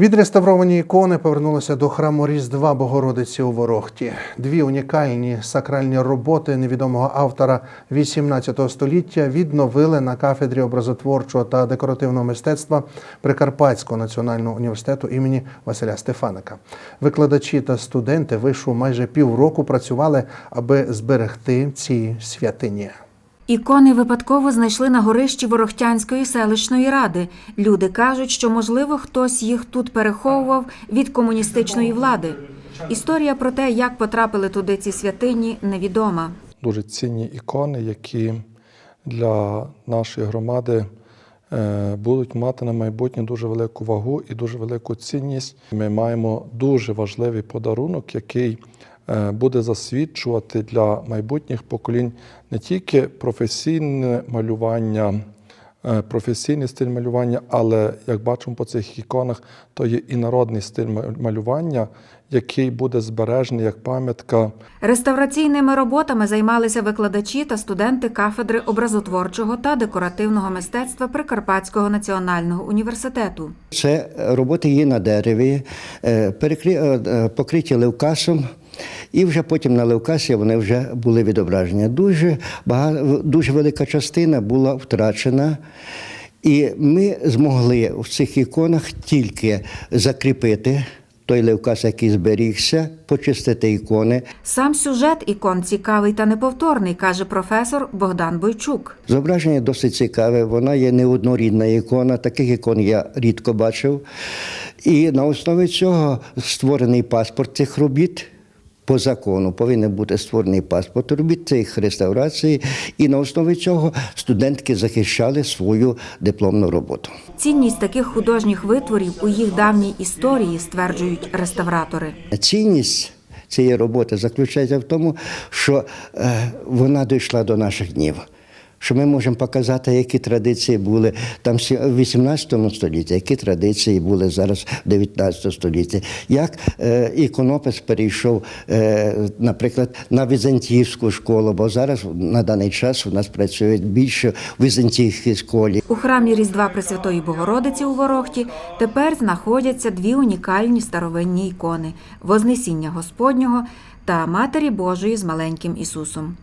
Відреставровані ікони повернулися до храму Різдва Богородиці у Ворохті. Дві унікальні сакральні роботи невідомого автора XVIII століття відновили на кафедрі образотворчого та декоративного мистецтва Прикарпатського національного університету імені Василя Стефаника. Викладачі та студенти вишу майже півроку працювали, аби зберегти ці святині. Ікони випадково знайшли на горищі Ворохтянської селищної ради. Люди кажуть, що можливо хтось їх тут переховував від комуністичної влади. Історія про те, як потрапили туди ці святині, невідома. дуже цінні ікони, які для нашої громади е, будуть мати на майбутнє дуже велику вагу і дуже велику цінність. Ми маємо дуже важливий подарунок, який буде засвідчувати для майбутніх поколінь не тільки професійне малювання. е, Професійний стиль малювання, але як бачимо по цих іконах, то є і народний стиль малювання, який буде збережений як пам'ятка Реставраційними роботами займалися викладачі та студенти кафедри образотворчого та декоративного мистецтва Прикарпатського національного університету. Це роботи є на дереві, е, е, е, покриті левкасом, і вже потім на левкасі вони вже були відображені. Дуже, багато, дуже велика частина була втрачена. І ми змогли в цих іконах тільки закріпити той левкас, який зберігся, почистити ікони. Сам сюжет ікон цікавий та неповторний, каже професор Богдан Бойчук. Зображення досить цікаве, вона є неоднорідна ікона, таких ікон я рідко бачив. І на основі цього створений паспорт цих робіт. По закону повинен бути створений паспорт робіт цих реставрацій, і на основі цього студентки захищали свою дипломну роботу. Цінність таких художніх витворів у їх давній історії стверджують реставратори. Цінність цієї роботи заключається в тому, що е, вона дійшла до наших днів. Що ми можемо показати, які традиції були там в 18 столітті, які традиції були зараз в 19 столітті. Як е, іконопис перейшов, е, наприклад, на візантійську школу, бо зараз на даний час у нас працюють більше в візантійській школі. У храмі Різдва Пресвятої Богородиці у Ворохті тепер знаходяться дві унікальні старовинні ікони Вознесіння Господнього та Матері Божої з маленьким Ісусом.